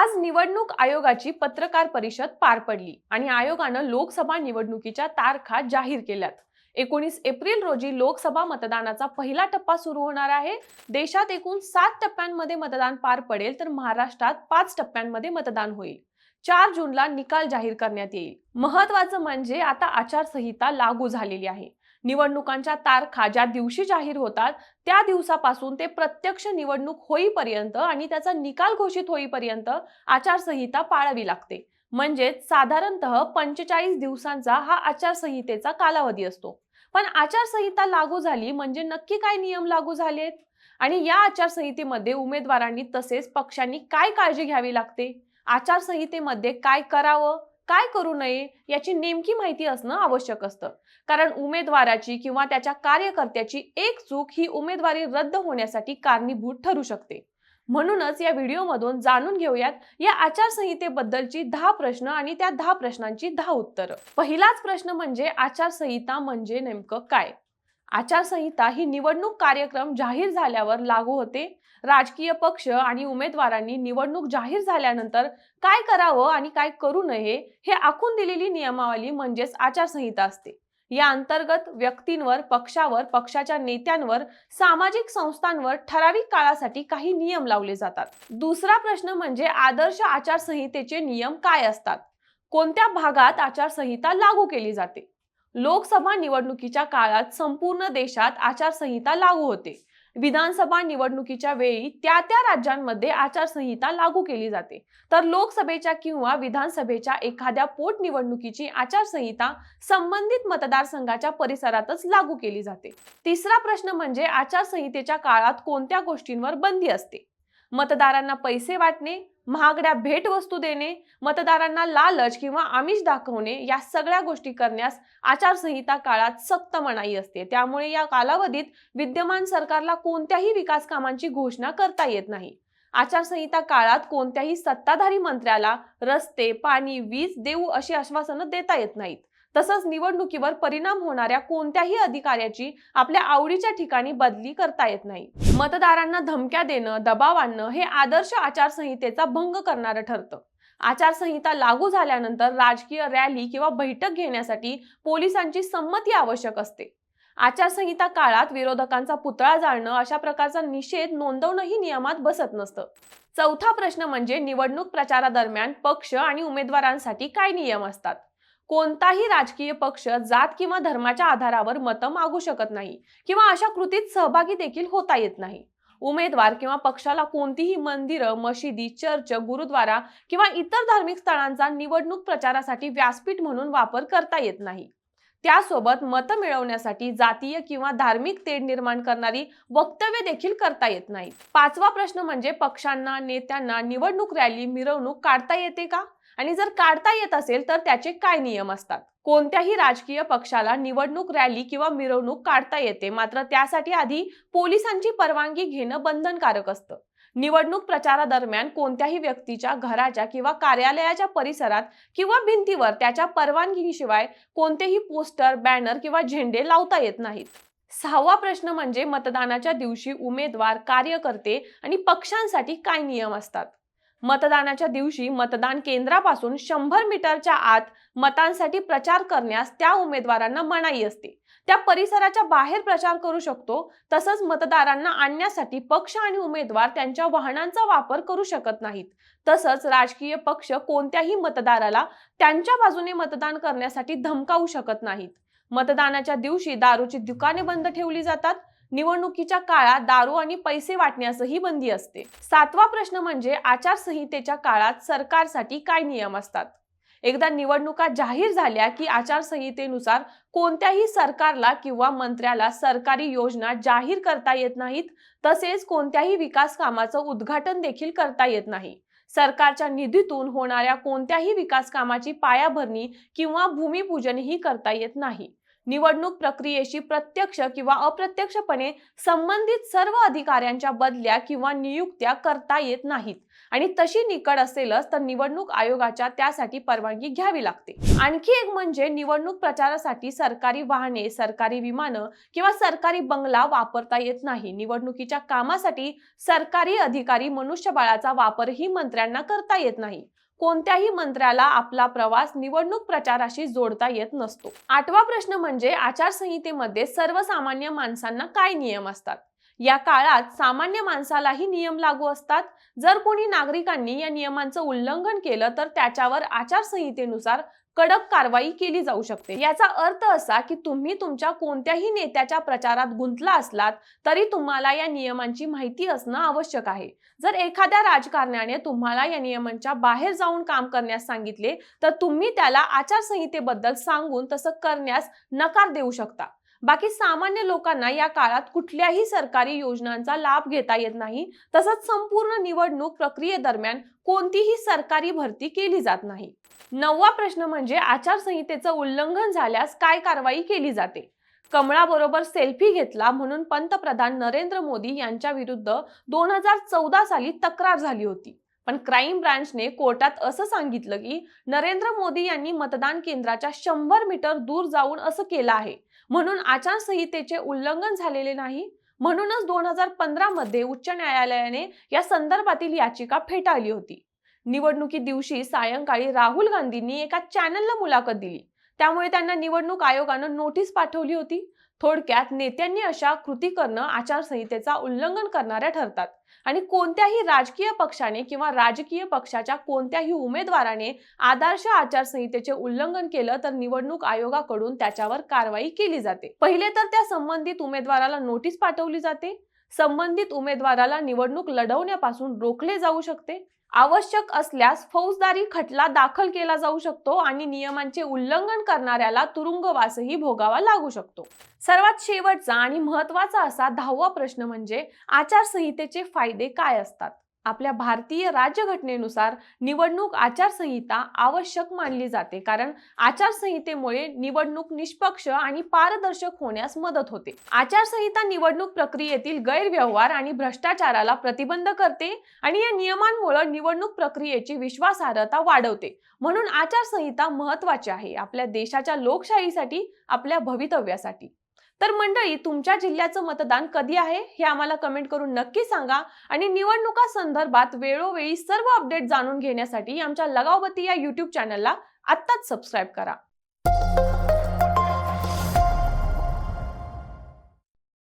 आज निवडणूक आयोगाची पत्रकार परिषद पार पडली आणि आयोगानं लोकसभा निवडणुकीच्या तारखा जाहीर केल्यात. एकोणीस एप्रिल रोजी लोकसभा मतदानाचा पहिला टप्पा सुरू होणार आहे. देशात एकूण सात टप्प्यांमध्ये मतदान पार पडेल तर महाराष्ट्रात पाच टप्प्यांमध्ये मतदान होईल. चार जूनला निकाल जाहीर करण्यात येईल. महत्वाचं म्हणजे आता आचारसंहिता लागू झालेली आहे. निवडणुकांच्या तारखा ज्या दिवशी जाहीर होतात त्या दिवसापासून ते प्रत्यक्ष निवडणूक होईपर्यंत आणि त्याचा निकाल घोषित होईपर्यंत आचारसंहिता पाळावी लागते. म्हणजेच साधारणतः पंचेचाळीस दिवसांचा हा आचारसंहितेचा कालावधी असतो. पण आचारसंहिता लागू झाली म्हणजे नक्की काय नियम लागू झालेत? आणि या आचारसंहितेमध्ये उमेदवारांनी तसेच पक्षांनी काय काळजी घ्यावी लागते? आचारसंहितेमध्ये काय करावं? काय करू नये याची नेमकी माहिती असणं आवश्यक असतं. कारण उमेदवाराची किंवा त्याच्या कार्यकर्त्याची एक चूक ही उमेदवारी रद्द होण्यासाठी कारणीभूत ठरू शकते. म्हणूनच या व्हिडिओमधून जाणून घेऊयात या आचारसंहितेबद्दलची दहा प्रश्न आणि त्या दहा प्रश्नांची दहा उत्तरं. पहिलाच प्रश्न म्हणजे आचारसंहिता म्हणजे नेमकं काय? आचारसंहिता ही निवडणूक कार्यक्रम जाहीर झाल्यावर लागू होते. राजकीय पक्ष आणि उमेदवारांनी निवडणूक जाहीर झाल्यानंतर काय करावं आणि काय करू नये हे आखून दिलेली नियमावली म्हणजेच आचारसंहिता असते. या अंतर्गत व्यक्तींवर पक्षावर पक्षाच्या नेत्यांवर सामाजिक संस्थांवर ठराविक काळासाठी काही नियम लावले जातात. दुसरा प्रश्न म्हणजे आदर्श आचारसंहितेचे नियम काय असतात? कोणत्या भागात आचारसंहिता लागू केली जाते? लोकसभा निवडणुकीच्या काळात संपूर्ण देशात आचारसंहिता लागू होते. विधानसभा निवडणुकीच्या वेळी त्या त्या राज्यांमध्ये आचारसंहिता लागू केली जाते. तर लोकसभेच्या किंवा विधानसभेच्या एखाद्या पोटनिवडणुकीची आचारसंहिता संबंधित मतदारसंघाच्या परिसरातच लागू केली जाते. तिसरा प्रश्न म्हणजे आचारसंहितेच्या काळात कोणत्या गोष्टींवर बंदी असते? मतदारांना पैसे वाटणे महागड्या भेटवस्तू देणे मतदारांना लालच किंवा आमिष दाखवणे या सगळ्या गोष्टी करण्यास आचारसंहिता काळात सक्त मनाई असते. त्यामुळे या कालावधीत विद्यमान सरकारला कोणत्याही विकास कामांची घोषणा करता येत नाही. आचारसंहिता काळात कोणत्याही सत्ताधारी मंत्र्याला रस्ते पाणी वीज देऊ अशी आश्वासनं देता येत नाहीत. तसंच निवडणुकीवर परिणाम होणाऱ्या कोणत्याही अधिकाऱ्याची आपल्या आवडीच्या ठिकाणी बदली करता येत नाही. मतदारांना धमक्या देणं दबाव आणणं हे आदर्श आचारसंहितेचा भंग करणारं ठरतं. आचारसंहिता लागू झाल्यानंतर राजकीय रॅली किंवा बैठक घेण्यासाठी पोलिसांची संमती आवश्यक असते. आचारसंहिता काळात विरोधकांचा पुतळा जाळणं अशा प्रकारचा निषेध नोंदवणंही नियमात बसत नसतं. चौथा प्रश्न म्हणजे निवडणूक प्रचारादरम्यान पक्ष आणि उमेदवारांसाठी काय नियम असतात? कोणताही राजकीय पक्ष जात किंवा धर्माच्या आधारावर मतं मागू शकत नाही किंवा अशा कृतीत सहभागी देखील होता येत नाही. उमेदवार किंवा पक्षाला कोणतीही मंदिरं मशिदी चर्च गुरुद्वारा किंवा इतर धार्मिक स्थळांचा निवडणूक प्रचारासाठी व्यासपीठ म्हणून वापर करता येत नाही. त्यासोबत मतं मिळवण्यासाठी जातीय किंवा धार्मिक तेढ निर्माण करणारी वक्तव्य देखील करता येत नाही. पाचवा प्रश्न म्हणजे पक्षांना नेत्यांना निवडणूक रॅली मिरवणूक काढता येते का? आणि जर काढता येत असेल तर त्याचे काय नियम असतात? कोणत्याही राजकीय पक्षाला निवडणूक रॅली किंवा मिरवणूक काढता येते मात्र त्यासाठी आधी पोलिसांची परवानगी घेणं बंधनकारक असतं. निवडणूक प्रचारादरम्यान कोणत्याही व्यक्तीच्या घराच्या किंवा कार्यालयाच्या परिसरात किंवा भिंतीवर त्याच्या परवानगीशिवाय कोणतेही पोस्टर बॅनर किंवा झेंडे लावता येत नाहीत. सहावा प्रश्न म्हणजे मतदानाच्या दिवशी उमेदवार कार्यकर्ते आणि पक्षांसाठी काय नियम असतात? मतदानाच्या दिवशी मतदान केंद्रापासून शंभर मीटरच्या आत मतांसाठी प्रचार करण्यास त्या उमेदवारांना मनाई असते. त्या परिसराच्या बाहेर प्रचार करू शकतो तसंच मतदारांना आणण्यासाठी पक्ष आणि उमेदवार त्यांच्या वाहनांचा वापर करू शकत नाहीत. तसंच राजकीय पक्ष कोणत्याही मतदाराला त्यांच्या बाजूने मतदान करण्यासाठी धमकावू शकत नाहीत. मतदानाच्या दिवशी दारूची दुकाने बंद ठेवली जातात निवडणुकीच्या काळात दारू आणि पैसे वाटण्यासही बंदी असते. सातवा प्रश्न म्हणजे आचारसंहितेच्या काळात सरकारसाठी काय नियम असतात? एकदा निवडणुका जाहीर झाल्या की आचारसंहितेनुसार कोणत्याही सरकारला किंवा मंत्र्याला सरकारी योजना जाहीर करता येत नाहीत तसेच कोणत्याही विकास कामाचं उद्घाटन देखील करता येत नाही. सरकारच्या निधीतून होणाऱ्या कोणत्याही विकास कामाची पायाभरणी किंवा भूमिपूजनही करता येत नाही. निवडणूक प्रक्रियेशी प्रत्यक्ष किंवा अप्रत्यक्षपणे संबंधित सर्व अधिकाऱ्यांच्या बदल्या किंवा नियुक्त्या करता येत नाहीत. आणि तशी निकड असेलच तर निवडणूक आयोगाच्या त्यासाठी परवानगी घ्यावी लागते. आणखी एक म्हणजे निवडणूक प्रचारासाठी सरकारी वाहने सरकारी विमानं किंवा सरकारी बंगला वापरता येत नाही. निवडणुकीच्या कामासाठी सरकारी अधिकारी मनुष्यबळाचा वापरही मंत्र्यांना करता येत नाही. कोणत्याही मंत्र्याला आपला प्रवास निवडणूक प्रचाराशी जोडता येत नसतो. आठवा प्रश्न म्हणजे आचारसंहितेमध्ये सर्वसामान्य माणसांना काय नियम असतात? या काळात सामान्य माणसालाही नियम लागू असतात? जर कोणी नागरिकांनी या नियमांचं उल्लंघन केलं तर त्याच्यावर आचारसंहितेनुसार कडक कारवाई केली जाऊ शकते. याचा अर्थ असा की तुम्ही तुमच्या कोणत्याही नेत्याच्या प्रचारात गुंतला असलात तरी तुम्हाला या नियमांची माहिती असणं आवश्यक आहे. जर एखाद्या राजकारण्याने तुम्हाला या नियमांच्या बाहेर जाऊन काम करण्यास सांगितले तर तुम्ही त्याला आचारसंहितेबद्दल सांगून तसं करण्यास नकार देऊ शकता. बाकी सामान्य लोकांना या काळात कुठल्याही सरकारी योजनांचा लाभ घेता येत नाही. तसंच संपूर्ण निवडणूक प्रक्रियेदरम्यान कोणतीही सरकारी भरती केली जात नाही. नववा प्रश्न म्हणजे आचारसंहितेचं उल्लंघन झाल्यास काय कारवाई केली जाते? कमळाबरोबर सेल्फी घेतला म्हणून पंतप्रधान नरेंद्र मोदी यांच्या विरुद्ध दोन हजार चौदा साली तक्रार झाली होती. पण क्राईम ब्रांचने कोर्टात असं सांगितलं की नरेंद्र मोदी यांनी मतदान केंद्राच्या शंभर मीटर दूर जाऊन असं केलं आहे. म्हणून आचारसंहितेचे उल्लंघन झालेले नाही म्हणूनच दोन हजार पंधरा मध्ये उच्च न्यायालयाने या संदर्भातील याचिका फेटाळली होती. निवडणुकी दिवशी सायंकाळी राहुल गांधींनी एका चॅनलला मुलाखत दिली. त्यामुळे त्यांना निवडणूक आयोगानं नोटीस पाठवली होती. थोडक्यात नेत्यांनी अशा कृती करणं आचारसंहितेचा उल्लंघन करणाऱ्या ठरतात. आणि कोणत्याही राजकीय पक्षाने किंवा राजकीय पक्षाच्या कोणत्याही उमेदवाराने आदर्श आचारसंहितेचे उल्लंघन केलं तर निवडणूक आयोगाकडून त्याच्यावर कारवाई केली जाते. पहिले तर त्या संबंधित उमेदवाराला नोटीस पाठवली जाते. संबंधित उमेदवाराला निवडणूक लढवण्यापासून रोखले जाऊ शकते. आवश्यक असल्यास फौजदारी खटला दाखल केला जाऊ शकतो आणि नियमांचे उल्लंघन करणाऱ्याला तुरुंगवासही भोगावा लागू शकतो. सर्वात शेवटचा आणि महत्त्वाचा असा दहावा प्रश्न म्हणजे आचारसंहितेचे फायदे काय असतात? आपल्या भारतीय राज्यघटनेनुसार निवडणूक आचारसंहिता आवश्यक मानली जाते कारण आचारसंहितेमुळे निवडणूक निष्पक्ष आणि पारदर्शक होण्यास मदत होते. आचारसंहिता निवडणूक प्रक्रियेतील गैरव्यवहार आणि भ्रष्टाचाराला प्रतिबंध करते आणि या नियमांमुळे निवडणूक प्रक्रियेची विश्वासार्हता वाढवते. म्हणून आचारसंहिता महत्वाची आहे आपल्या देशाच्या लोकशाहीसाठी आपल्या भवितव्यासाठी. तर मंडळी तुमच्या जिल्ह्याचं मतदान कधी आहे हे आम्हाला कमेंट करून नक्की सांगा आणि निवडणुका संदर्भात वेळोवेळी सर्व अपडेट जाणून घेण्यासाठी आमच्या लगावती या युट्यूब चॅनलला आत्ताच सबस्क्राईब करा.